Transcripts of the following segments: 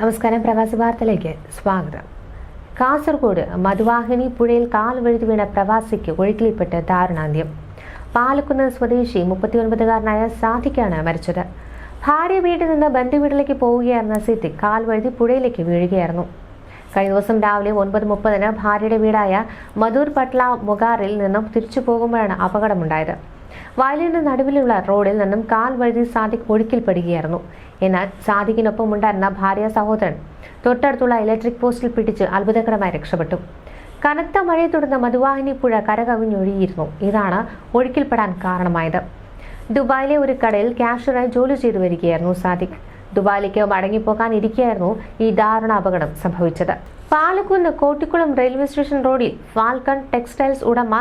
നമസ്കാരം പ്രവാസി വാർത്തയിലേക്ക് സ്വാഗതം. കാസർഗോഡ് മധുവാഹിനി പുഴയിൽ കാൽ വഴുതി വീണ പ്രവാസിക്ക് ഒഴുക്കിൽപ്പെട്ട് ദാരുണാന്ത്യം പാലക്കുന്ന് സ്വദേശി മുപ്പത്തിയൊൻപതുകാരനായ സാദിഖാണ് മരിച്ചത്. ഭാര്യ വീട്ടിൽ നിന്ന് ബന്ധുവീട്ടിലേക്ക് പോവുകയായിരുന്ന സിദ്ദിഖ് കാൽ വഴുതി പുഴയിലേക്ക് വീഴുകയായിരുന്നു. കഴിഞ്ഞ ദിവസം രാവിലെ ഒൻപത് മുപ്പതിന് ഭാര്യയുടെ വീടായ മധൂർ പട്ല മുഗാറിൽ നിന്നും തിരിച്ചു പോകുമ്പോഴാണ് അപകടമുണ്ടായത്. വയലിന്റെ നടുവിലുള്ള റോഡിൽ നിന്നും കാൽ വഴുതി സാദിഖ് ഒഴുക്കിൽപ്പെടുകയായിരുന്നു. എന്നാൽ സാദിഖിനൊപ്പം ഉണ്ടായിരുന്ന ഭാര്യ സഹോദരൻ തൊട്ടടുത്തുള്ള ഇലക്ട്രിക് പോസ്റ്റിൽ പിടിച്ച് അത്ഭുതകരമായി രക്ഷപ്പെട്ടു. കനത്ത മഴയെ തുടർന്ന് മധുവാഹിനി പുഴ കരകവിഞ്ഞൊഴുകിയിരുന്നു. ഇതാണ് ഒഴുക്കിൽപ്പെടാൻ കാരണമായത്. ദുബായിലെ ഒരു കടയിൽ ക്യാഷറായി ജോലി ചെയ്തു വരികയായിരുന്നു സാദിഖ്. ദുബായിലേക്ക് മടങ്ങിപ്പോകാൻ ഇരിക്കുകയായിരുന്നു ഈ ദാരുണ അപകടം സംഭവിച്ചത്. പാലക്കുന്ന് കോട്ടിക്കുളം റെയിൽവേ സ്റ്റേഷൻ റോഡിൽ ഫാൽക്കൺ ടെക്സ്റ്റൈൽസ് ഉടമ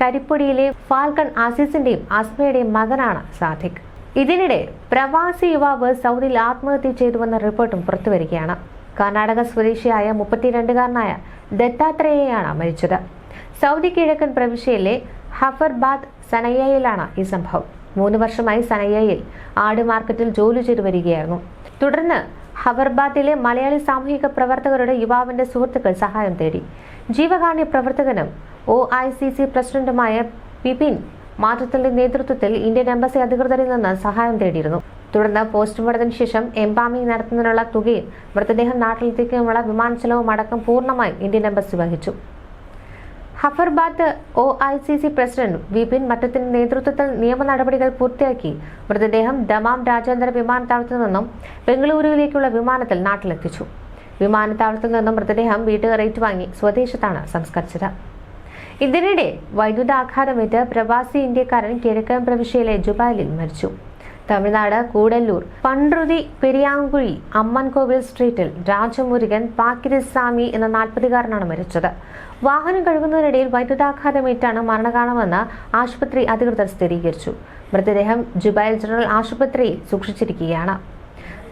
കരിപ്പൊടിയിലെ ഫാൽക്കൺ ആസിസിന്റെയും അസ്മയുടെയും മകനാണ് സാദിഖ് ഇതിനിടെ പ്രവാസി യുവാവ് സൗദിയിൽ ആത്മഹത്യ ചെയ്തുവെന്ന റിപ്പോർട്ടും പുറത്തുവരികയാണ്. കർണാടക സ്വദേശിയായ മുപ്പത്തിരണ്ടുകാരനായ ദത്താത്രേയയാണ് മരിച്ചത്. സൗദി കിഴക്കൻ പ്രവിശ്യയിലെ ഹഫർബാദ് സനയ്യയിലാണ് ഈ സംഭവം. മൂന്ന് വർഷമായി സനയ്യയിൽ ആട് മാർക്കറ്റിൽ ജോലി ചെയ്തു വരികയായിരുന്നു. തുടർന്ന് ഹബർബാദിലെ മലയാളി സാമൂഹിക പ്രവർത്തകരുടെ യുവാവിന്റെ സുഹൃത്തുക്കൾ സഹായം തേടി. ജീവകാരുണ്യ പ്രവർത്തകനും ഒ ഐ സി സി പ്രസിഡന്റുമായ പിപിൻ മാറ്റത്തിന്റെ നേതൃത്വത്തിൽ ഇന്ത്യൻ എംബസി അധികൃതരിൽ നിന്ന് സഹായം തേടിയിരുന്നു. തുടർന്ന് പോസ്റ്റ്മോർട്ടത്തിന് ശേഷം എംബാമിംഗ് നടത്തുന്നതിനുള്ള തുകയും മൃതദേഹം നാട്ടിലെത്തിക്കാനുള്ള വിമാന ചെലവും അടക്കം പൂർണമായും ഇന്ത്യൻ എംബസി വഹിച്ചു. ഹഫർബാദ് O I C C president Vipin മറ്റത്തിന്റെ നേതൃത്വത്തിൽ നിയമ നടപടികൾ പൂർത്തിയാക്കി മൃതദേഹം ദമാം രാജ്യാന്തര വിമാനത്താവളത്തിൽ നിന്നും ബംഗളൂരുവിലേക്കുള്ള വിമാനത്തിൽ നാട്ടിലെത്തിച്ചു. വിമാനത്താവളത്തിൽ നിന്നും മൃതദേഹം വീട്ടുകാർ ഏറ്റുവാങ്ങി സ്വദേശത്താണ് സംസ്കരിച്ചത്. ഇതിനിടെ വൈദ്യുതാഘാതമേറ്റ് പ്രവാസി ഇന്ത്യക്കാരൻ കിഴക്കൻ പ്രവിശ്യയിലെ ജുബാലിൽ മരിച്ചു. തമിഴ്നാട് കൂടല്ലൂർ പണ്ട്രുതി പെരിയാങ്കുഴി അമ്മൻകോവിൽ സ്ട്രീറ്റിൽ രാജമുരുകൻ പാക്കിരിസ്വാമി എന്ന നാൽപ്പതുകാരനാണ് മരിച്ചത്. വാഹനം കഴുകുന്നതിനിടയിൽ വൈദ്യുതാഘാതമേറ്റാണ് മരണകാണമെന്ന് ആശുപത്രി അധികൃതർ സ്ഥിരീകരിച്ചു. മൃതദേഹം ജുബൈൽ ജനറൽ ആശുപത്രിയിൽ സൂക്ഷിച്ചിരിക്കുകയാണ്.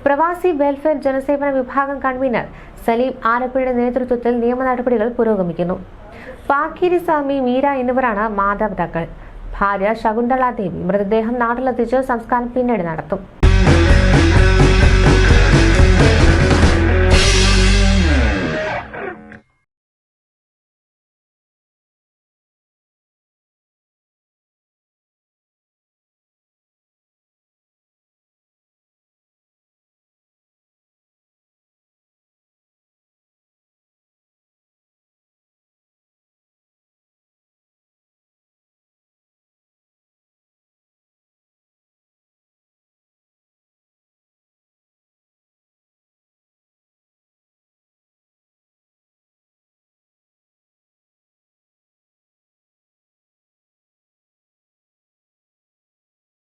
പ്രവാസി വെൽഫെയർ ജനസേവന വിഭാഗം കൺവീനർ സലീം ആലപ്പുഴയുടെ നേതൃത്വത്തിൽ നിയമ നടപടികൾ പുരോഗമിക്കുന്നു. പാക്കിരിസ്വാമി മീര എന്നിവരാണ് മാതാപിതാക്കൾ. ഭാര്യ ശകുന്തള ദേവി മൃതദേഹം നാട്ടിലെത്തിച്ച് സംസ്കാരം പിന്നീട് നടത്തും.